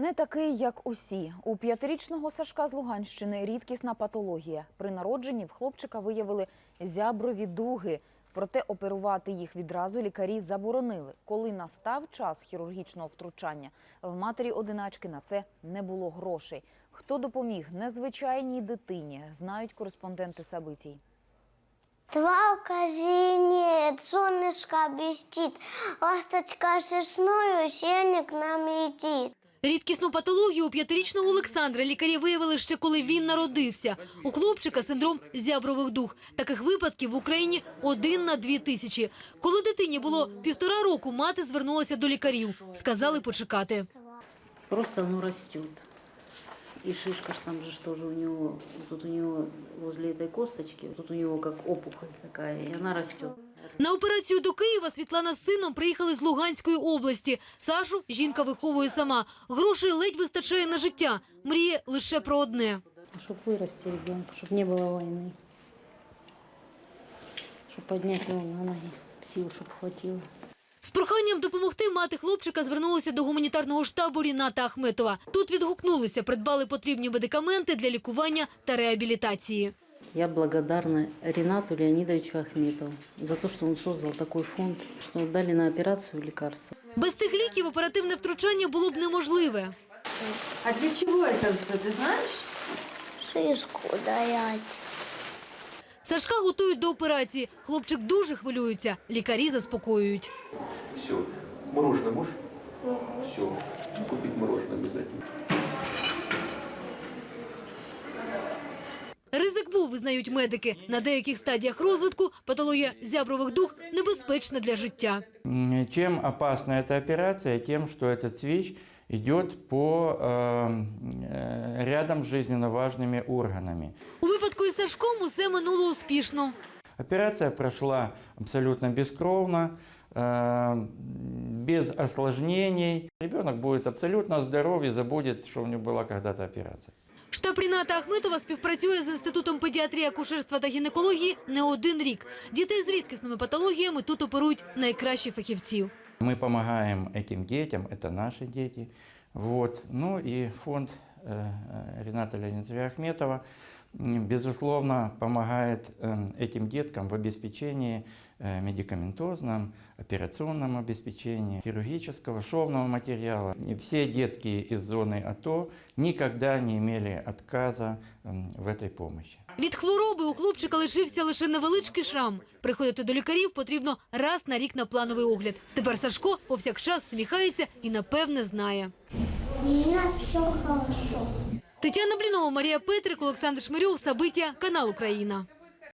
Не такий, як усі. У п'ятирічного Сашка з Луганщини рідкісна патологія. При народженні в хлопчика виявили зяброві дуги. Проте оперувати їх відразу лікарі заборонили. Коли настав час хірургічного втручання, в матері одиначки на це не було грошей. Хто допоміг незвичайній дитині, знають кореспонденти Сабитій. Твалка зеленеет, солнышко блестит, ласточка шерстную, сеня к нам летит. Рідкісну патологію у п'ятирічного Олександра лікарі виявили ще коли він народився. У хлопчика синдром зябрових дух. Таких випадків в Україні один на дві тисячі. Коли дитині було півтора року, мати звернулася до лікарів. Сказали почекати. Просто оно растет. И шишка ж там же ж тоже у него, тут у него возле этой косточки, тут у него как опухоль такая, и она растет. На операцію до Києва Світлана з сином приїхали з Луганської області. Сашу жінка виховує сама. Грошей ледь вистачає на життя. Мріє лише про одне. Чтобы вырасти ребенку, чтобы не было войны. Чтобы поднять его на ноги, сил, чтобы хватило. З проханням допомогти мати хлопчика звернулася до гуманітарного штабу Ріната Ахметова. Тут відгукнулися, придбали потрібні медикаменти для лікування та реабілітації. Я благодарна Ренату Леонидовичу Ахметову за то, что он создал такой фонд, что дали на операцию лекарства. Без цих ліків оперативне втручання було б неможливе. А для чего это все, ты знаешь? Шишку даять. Сашка готують до операції. Хлопчик дуже хвилюється. Лікарі заспокоюють. Все. Мороженое можешь? Все. Купить мороженое обязательно. Ризик був, визнають медики. На деяких стадіях розвитку патологія зябрових дух небезпечна для життя. М, Чем опасна эта операция? Тем, что этот свич идет по э, э, рядом с жизненно важными органами. У випадку із Сашком усе минуло успішно. Операция прошла абсолютно бескровно, э, без осложнений. Ребенок будет абсолютно здоров и забудет, что у него была когда-то операция. Штаб Ріната Ахметова співпрацює з Інститутом педіатрії, акушерства та гінекології не один рік. Дітей з рідкісними патологіями тут оперують найкращі фахівці. Мы помогаем этим детям, это наши дети. Вот. Ну и фонд э, э, Рената Леонидовича Ахметова, м, безусловно, помогает э, этим деткам в обеспечении э, медикаментозном, операционном обеспечении, хирургического, шовного материала. И все детки из зоны АТО никогда не имели отказа м, в этой помощи. Від хвороби у хлопчика лишився лише невеличкий шрам. Приходити до лікарів потрібно раз на рік на плановий огляд. Тепер Сашко повсякчас сміхається і напевне знає. У меня все хорошо. Тетяна Блінова, Марія Петрик, Олександр Шмирьов, События. канал Україна.